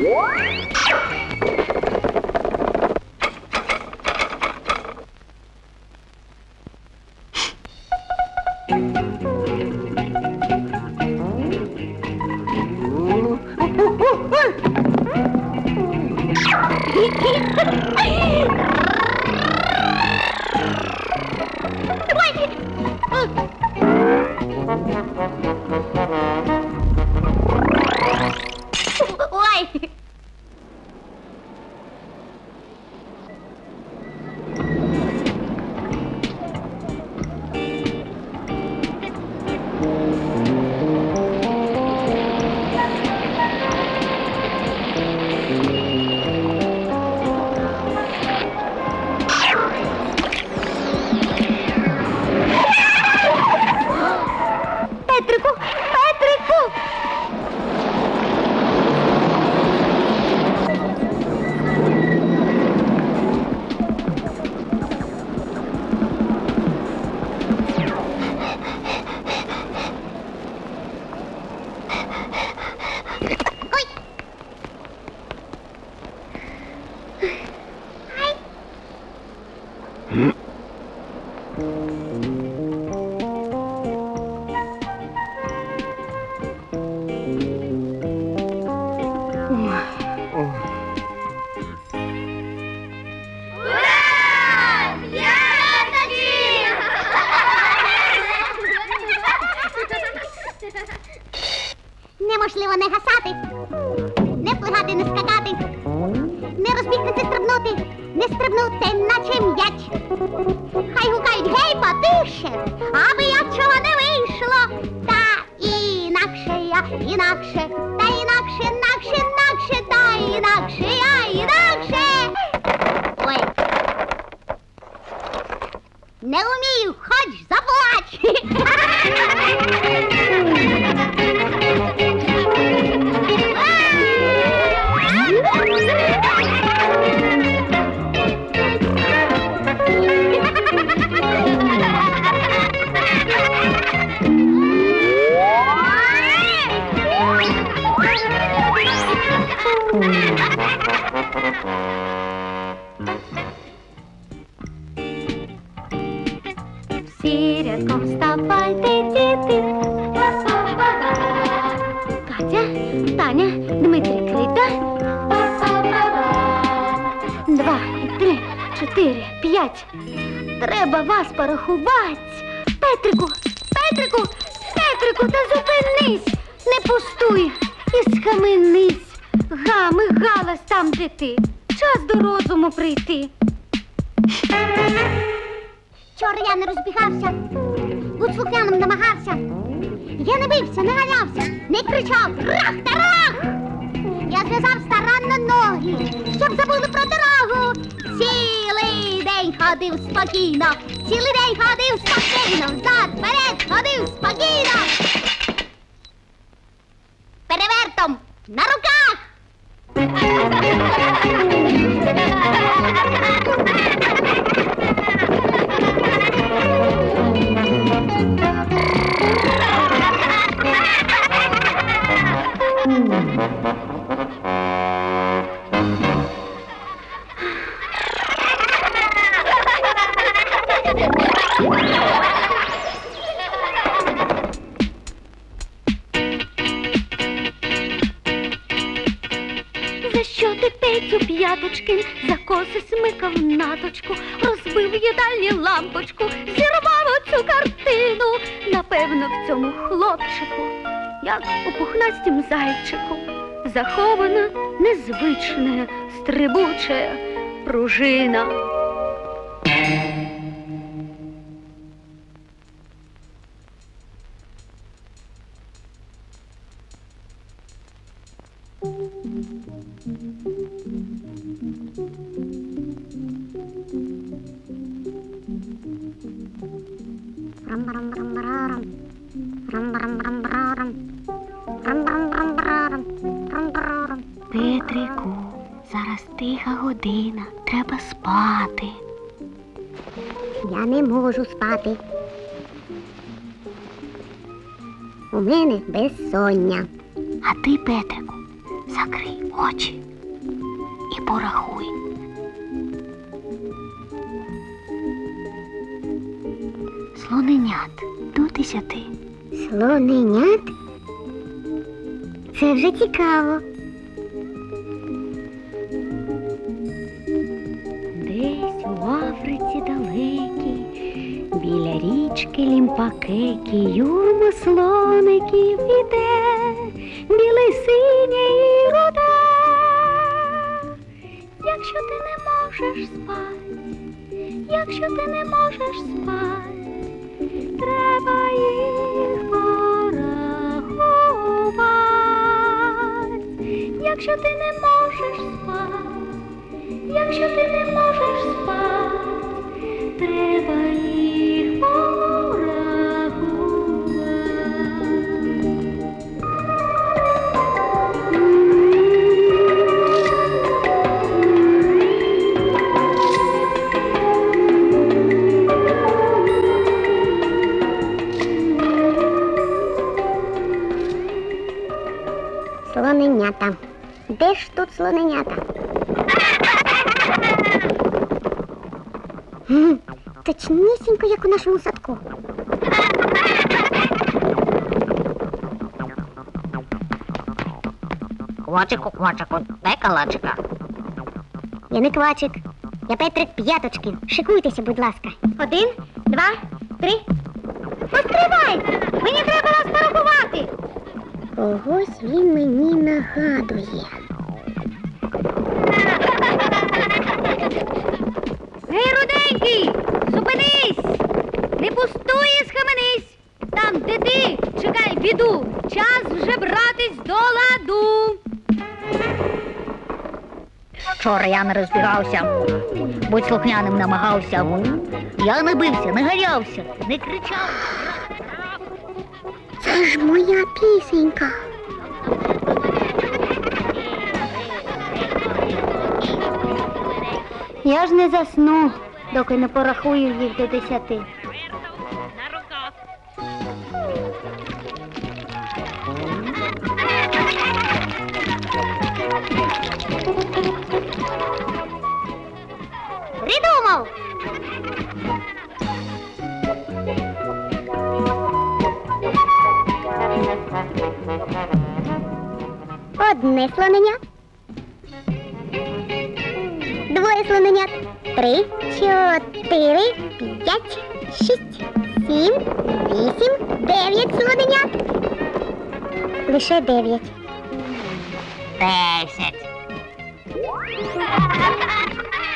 Wait! Неможливо не гасати, не плигати, не скакати, не розбігтися стрибнути, не стрибнути, наче м'яч. Хай гукають гей, потише, аби я чого не вийшло. Та інакше я, інакше, та інакше, інакше, Всі рядком вставайте, діти. Катя, Таня, Дмитрий Крита. Два, три, чотири, п'ять. Треба вас порахувати. Петрику, Петрику, Петрику, та зупинись, не пустуй і схаменись. Гами, галас там, де ти. Час до розуму прийти. Вчора я не розбігався, будь слухняним намагався. Я не бився, не галявся, не кричав рах та рах. Я зв'язав старанно ноги, щоб забули про дорогу. Цілий день ходив спокійно, цілий день ходив спокійно, взад, вперед ходив спокійно. За що ти Петю п'яточки, за коси смикав наточку, розбив їдальні лампочку, зірвав оцю картину. Напевно, в цьому хлопчику, як у пухнастім зайчику, захована незвична, стрибуча пружина. Година, треба спати. Я не можу спати. У мене безсоння. А ти, Петрику, Закрий очі і порахуй. Слоненят до десяти. Слоненят? Це вже цікаво. Річки Лімпакекі, юрма слоників іде, білий синій і руда. Якщо ти не можеш спати, якщо ти не можеш спати, треба їх порахувати. Якщо ти не можеш спати. Якщо ти не можеш спати, треба їх слоненята? Точнісінько, як у нашому садку. Квачику, квачику, дай калачика. Я не квачик. Я Петрик П'яточки. Шикуйтеся, будь ласка. Один, два, три. Постривай! Мені треба вас порахувати. Когось він мені нагадує. Руденький, зупинись! Не пустуй, схаменись! Там, де ти, чекай біду! Час вже братись до ладу! Вчора я не розбирався, будь слухняним намагався. Я не бився, не гарявся, не кричав. Це ж моя пісенька. Я ж не засну, доки не порахую їх до десяти. Придумав! Одне слоненя. Двоє слоненят. Три, чотири, п'ять, шість, сім, вісім, дев'ять слоненят. Лише дев'ять. Десять.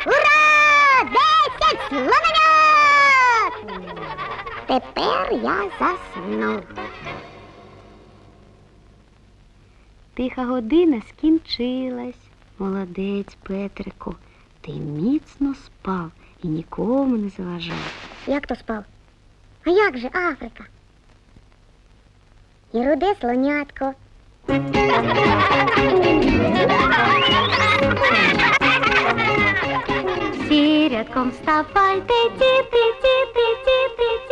Ура! Десять слоненят! Тепер я заснув. Тиха година скінчилась. Молодець, Петрику. Ти міцно спав і нікому не заважав. Як то спав? А як же Африка? І руде слонятко. Всі рядком вставайте, діти, діти, діти.